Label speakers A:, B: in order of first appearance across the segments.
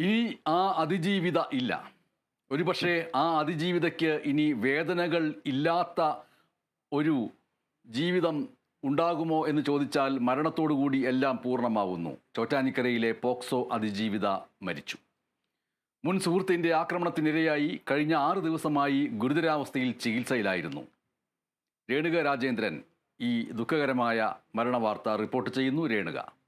A: ഇനി ആ അതിജീവിത ഇല്ല. ഒരുപക്ഷെ ആ അതിജീവിതയ്ക്ക് ഇനി വേദനകൾ ഇല്ലാത്ത ഒരു ജീവിതം ഉണ്ടാകുമോ എന്ന് ചോദിച്ചാൽ മരണത്തോടുകൂടി എല്ലാം പൂർണമാവുന്നു. ചോറ്റാനിക്കരയിലെ പോക്സോ അതിജീവിത മരിച്ചു. മുൻ സുഹൃത്തിന്റെ ആക്രമണത്തിനിരയായി കഴിഞ്ഞ ആറ് ദിവസമായി ഗുരുതരാവസ്ഥയിൽ ചികിത്സയിലായിരുന്നു. രേണുക രാജേന്ദ്രൻ ഈ ദുഃഖകരമായ മരണവാർത്ത റിപ്പോർട്ട് ചെയ്യുന്നു. രേണുക.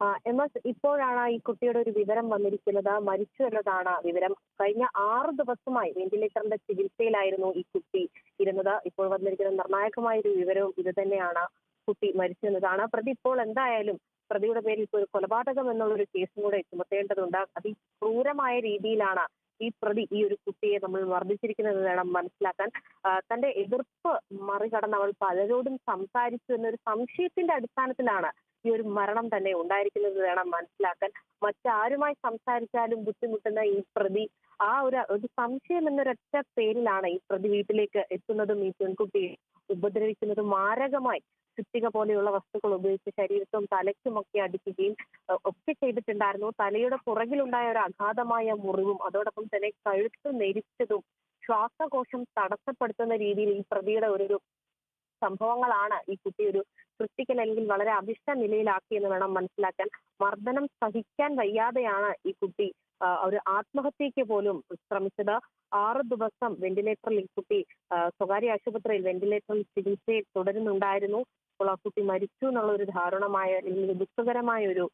B: ആ, എം എസ് ഇപ്പോഴാണ് ഈ കുട്ടിയുടെ ഒരു വിവരം വന്നിരിക്കുന്നത്. മരിച്ചു എന്നതാണ് വിവരം. കഴിഞ്ഞ ആറ് ദിവസമായി വെന്റിലേറ്ററിന്റെ ചികിത്സയിലായിരുന്നു ഈ കുട്ടി ഇരുന്നത്. ഇപ്പോൾ വന്നിരിക്കുന്ന നിർണായകമായ ഒരു വിവരവും ഇത് തന്നെയാണ്. കുട്ടി മരിച്ചു എന്നതാണ്. പ്രതി ഇപ്പോൾ എന്തായാലും പ്രതിയുടെ പേരിൽ ഇപ്പോൾ ഒരു കൊലപാതകം എന്നുള്ള ഒരു കേസും കൂടെ ചുമത്തേണ്ടതുണ്ട്. അതിക്രൂരമായ രീതിയിലാണ് ഈ പ്രതി ഈ ഒരു കുട്ടിയെ നമ്മൾ മർദ്ദിച്ചിരിക്കുന്നത് വേണം മനസ്സിലാക്കാൻ. തന്റെ എതിർപ്പ് മറികടന്ന് അവൾ പലരോടും സംസാരിച്ചു എന്നൊരു സംശയത്തിന്റെ അടിസ്ഥാനത്തിലാണ് ഈ ഒരു മരണം തന്നെ ഉണ്ടായിരിക്കുന്നത് വേണം മനസ്സിലാക്കാൻ. മറ്റാരുമായി സംസാരിച്ചാലും ബുദ്ധിമുട്ടുന്ന ഈ പ്രതി ആ ഒരു ഒരു സംശയം എന്നൊരൊറ്റ പേരിലാണ് ഈ പ്രതി വീട്ടിലേക്ക് എത്തുന്നതും ഈ പെൺകുട്ടിയെ ഉപദ്രവിക്കുന്നതും മാരകമായി ചുറ്റിക പോലെയുള്ള വസ്തുക്കൾ ഉപയോഗിച്ച് ശരീരത്തും തലയ്ക്കുമൊക്കെ അടിക്കുകയും ഒക്കെ ചെയ്തിട്ടുണ്ടായിരുന്നു. തലയുടെ പുറകിലുണ്ടായ ഒരു അഗാധമായ മുറിവും അതോടൊപ്പം തന്നെ കഴുത്ത് നെരിച്ചതും ശ്വാസകോശം തടസ്സപ്പെടുത്തുന്ന രീതിയിൽ ഈ പ്രതിയുടെ ഒരു സംഭവങ്ങളാണ് ഈ കുട്ടി ഒരു ക്രിട്ടിക്കൽ അല്ലെങ്കിൽ വളരെ അഭിഷ്ട നിലയിലാക്കി എന്ന് വേണം മനസ്സിലാക്കാൻ. മർദ്ദനം സഹിക്കാൻ വയ്യാതെയാണ് ഈ കുട്ടി ഒരു ആത്മഹത്യക്ക് പോലും ശ്രമിച്ചത്. ആറ് ദിവസം വെന്റിലേറ്ററിൽ ഈ കുട്ടി സ്വകാര്യ ആശുപത്രിയിൽ വെന്റിലേറ്ററിൽ ചികിത്സയിൽ തുടരുന്നുണ്ടായിരുന്നു. അപ്പോൾ ആ കുട്ടി മരിച്ചു എന്നുള്ള ഒരു ധാരണമായ അല്ലെങ്കിൽ ദുഃഖകരമായ ഒരു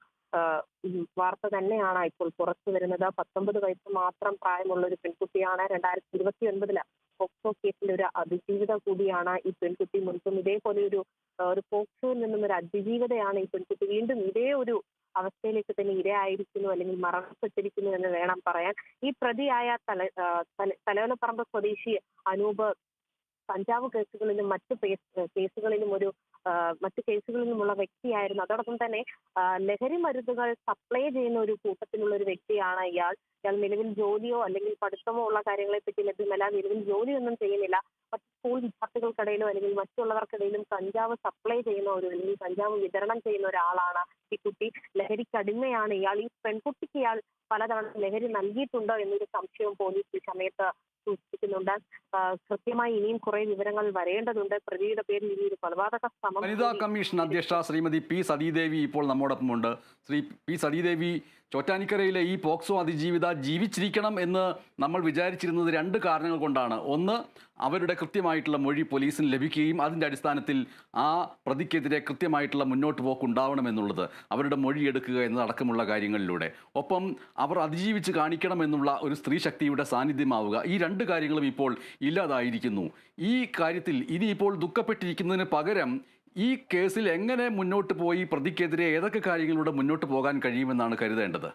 B: വാർത്ത തന്നെയാണ് ഇപ്പോൾ പുറത്തു വരുന്നത് പത്തൊമ്പത് വയസ്സ് മാത്രം പ്രായമുള്ള ഒരു പെൺകുട്ടിയാണ് രണ്ടായിരത്തി ഇരുപത്തി ഒൻപതിൽ പോക്സോ കേസിന്റെ ഒരു അതിജീവിത കൂടിയാണ് ഈ പെൺകുട്ടി. മുൻപും ഇതേപോലെ ഒരു ഒരു പോക്സോയിൽ നിന്നും ഒരു അതിജീവിതയാണ് ഈ പെൺകുട്ടി വീണ്ടും ഇതേ ഒരു അവസ്ഥയിലേക്ക് തന്നെ ഇരയായിരിക്കുന്നു അല്ലെങ്കിൽ മരണപ്പെട്ടിരിക്കുന്നു എന്ന് വേണം പറയാൻ. ഈ പ്രതിയായ തല- തലയോലപ്പറമ്പ് സ്വദേശി അനൂപ് കഞ്ചാവ് കേസുകളിലും മറ്റു കേസുകളിലും ഒരു മറ്റു മറ്റു കേസുകളിലുമുള്ള വ്യക്തിയായിരുന്നു. അതോടൊപ്പം തന്നെ ലഹരി മരുന്നുകൾ സപ്ലൈ ചെയ്യുന്ന ഒരു കൂട്ടത്തിലുള്ള ഒരു വ്യക്തിയാണ് ഇയാൾ. ഇയാൾ നിലവിൽ ജോലിയോ അല്ലെങ്കിൽ പഠിത്തമോ ഉള്ള കാര്യങ്ങളെ പറ്റി ലഭ്യമല്ല. നിലവിൽ ജോലിയൊന്നും ചെയ്യുന്നില്ല. മറ്റ് സ്കൂൾ വിദ്യാർത്ഥികൾക്കിടയിലോ അല്ലെങ്കിൽ മറ്റുള്ളവർക്കിടയിലും കഞ്ചാവ് സപ്ലൈ ചെയ്യുന്ന ഒരു അല്ലെങ്കിൽ കഞ്ചാവ് വിതരണം ചെയ്യുന്ന ഒരാളാണ് ഈ കുട്ടി. ലഹരിക്കടിമയാണ് ഇയാൾ. ഈ പെൺകുട്ടിക്ക് ഇയാൾ പലതവണ ലഹരി നൽകിയിട്ടുണ്ടോ എന്നൊരു സംശയം പോലീസ് ഈ സമയത്ത് സൂചിപ്പിക്കുന്നുണ്ട് കൃത്യമായി ഇനിയും കുറെ വിവരങ്ങൾ വരേണ്ടതുണ്ട്. പ്രതിയുടെ പേരിൽ ഇനി ഒരു കൊലപാതക ശ്രമം
A: വനിതാ കമ്മീഷൻ അധ്യക്ഷ ശ്രീമതി പി സതീദേവി ഇപ്പോൾ നമ്മോടൊപ്പം ഉണ്ട് ശ്രീ പി സതീദേവി ചോറ്റാനിക്കരയിലെ ഈ പോക്സോ അതിജീവിത ജീവിച്ചിരിക്കണം എന്ന് നമ്മൾ വിചാരിച്ചിരുന്നത് രണ്ട് കാരണങ്ങൾ കൊണ്ടാണ്. ഒന്ന് അവരുടെ കൃത്യമായിട്ടുള്ള മൊഴി പോലീസിന് ലഭിക്കുകയും അതിന്റെ അടിസ്ഥാനത്തിൽ ആ പ്രതിക്കെതിരെ കൃത്യമായിട്ടുള്ള മുന്നോട്ട് പോക്ക് ഉണ്ടാവണമെന്നുള്ളത് അവരുടെ മൊഴി എടുക്കുക എന്നതടക്കമുള്ള കാര്യങ്ങളിലൂടെ. ഒപ്പം അവർ അതിജീവിച്ച് കാണിക്കണമെന്നുള്ള ഒരു സ്ത്രീ ശക്തിയുടെ സാന്നിധ്യമാവുക. ഈ രണ്ട് കാര്യങ്ങളും ഇപ്പോൾ ഇല്ലാതായിരിക്കുന്നു. ഈ കാര്യത്തിൽ ഇനിയിപ്പോൾ ദുഃഖപ്പെട്ടിരിക്കുന്നതിന് പകരം ഈ കേസിൽ എങ്ങനെ മുന്നോട്ട് പോയി? പ്രതിക്കെതിരെ ഏതൊക്കെ കാര്യങ്ങളിലൂടെ മുന്നോട്ട് പോകാൻ കഴിയുമെന്നാണ് കരുതേണ്ടത്?